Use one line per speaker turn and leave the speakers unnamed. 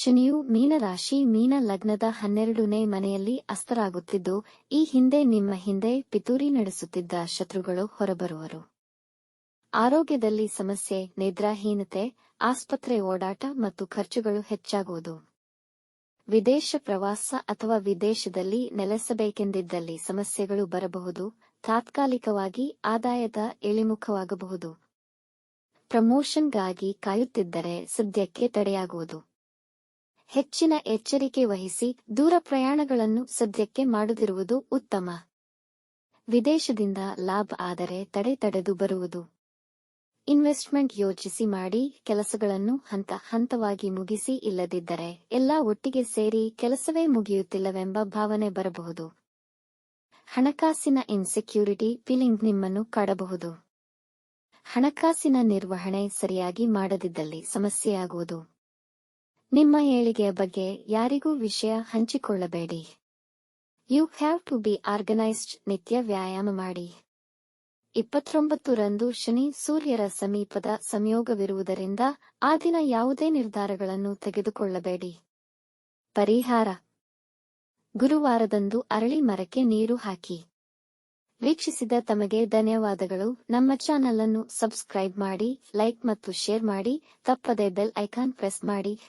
ಶನಿಯು ಮೀನರಾಶಿ ಮೀನ ಲಗ್ನದ ಹನ್ನೆರಡನೇ ಮನೆಯಲ್ಲಿ ಅಸ್ತರಾಗುತ್ತಿದ್ದು, ಈ ಹಿಂದೆ ನಿಮ್ಮ ಹಿಂದೆ ಪಿತೂರಿ ನಡೆಸುತ್ತಿದ್ದ ಶತ್ರುಗಳು ಹೊರಬರುವರು. ಆರೋಗ್ಯದಲ್ಲಿ ಸಮಸ್ಯೆ, ನಿದ್ರಾಹೀನತೆ, ಆಸ್ಪತ್ರೆ ಓಡಾಟ ಮತ್ತು ಖರ್ಚುಗಳು ಹೆಚ್ಚಾಗುವುದು. ವಿದೇಶ ಪ್ರವಾಸ ಅಥವಾ ವಿದೇಶದಲ್ಲಿ ನೆಲೆಸಬೇಕೆಂದಿದ್ದಲ್ಲಿ ಸಮಸ್ಯೆಗಳು ಬರಬಹುದು, ತಾತ್ಕಾಲಿಕವಾಗಿ ಆದಾಯದ ಇಳಿಮುಖವಾಗಬಹುದು. ಪ್ರಮೋಷನ್ಗಾಗಿ ಕಾಯುತ್ತಿದ್ದರೆ ಸದ್ಯಕ್ಕೆ ತಡೆಯಾಗುವುದು. ಹೆಚ್ಚಿನ ಎಚ್ಚರಿಕೆ ವಹಿಸಿ ದೂರ ಪ್ರಯಾಣಗಳನ್ನು ಸದ್ಯಕ್ಕೆ ಮಾಡದಿರುವುದು ಉತ್ತಮ. ವಿದೇಶದಿಂದ ಲಾಭ ಆದರೆ ತಡೆ ತಡೆದು ಬರುವುದು. ಇನ್ವೆಸ್ಟ್ಮೆಂಟ್ ಯೋಚಿಸಿ ಮಾಡಿ ಕೆಲಸಗಳನ್ನು ಹಂತ ಹಂತವಾಗಿ ಮುಗಿಸಿ ಇಲ್ಲದಿದ್ದರೆ ಎಲ್ಲಾ ಒಟ್ಟಿಗೆ ಸೇರಿ ಕೆಲಸವೇ ಮುಗಿಯುತ್ತಿಲ್ಲವೆಂಬ ಭಾವನೆ ಬರಬಹುದು. ಹಣಕಾಸಿನ ಇನ್ಸೆಕ್ಯೂರಿಟಿ ಫೀಲಿಂಗ್ ನಿಮ್ಮನ್ನು ಕಾಡಬಹುದು. ಹಣಕಾಸಿನ ನಿರ್ವಹಣೆ ಸರಿಯಾಗಿ ಮಾಡದಿದ್ದಲ್ಲಿ ಸಮಸ್ಯೆಯಾಗುವುದು. ನಿಮ್ಮ ಏಳಿಗೆಯ ಬಗ್ಗೆ ಯಾರಿಗೂ ವಿಷಯ ಹಂಚಿಕೊಳ್ಳಬೇಡಿ. You have to be organised ನಿತ್ಯ ವ್ಯಾಯಾಮ ಮಾಡಿ. ಇಪ್ಪತ್ತೊಂಬತ್ತು ರಂದು ಶನಿ ಸೂರ್ಯರ ಸಮೀಪದ ಸಂಯೋಗವಿರುವುದರಿಂದ ಆ ದಿನ ಯಾವುದೇ ನಿರ್ಧಾರಗಳನ್ನು ತೆಗೆದುಕೊಳ್ಳಬೇಡಿ. ಪರಿಹಾರ. ಗುರುವಾರದಂದು ಅರಳಿ ಮರಕ್ಕೆ ನೀರು ಹಾಕಿ. ವೀಕ್ಷಿಸಿದ ತಮಗೆ ಧನ್ಯವಾದಗಳು. ನಮ್ಮ ಚಾನಲ್ ಅನ್ನು ಸಬ್ಸ್ಕ್ರೈಬ್ ಮಾಡಿ, ಲೈಕ್ ಮತ್ತು ಶೇರ್ ಮಾಡಿ, ತಪ್ಪದೆ ಬೆಲ್ ಐಕಾನ್ ಪ್ರೆಸ್ ಮಾಡಿ.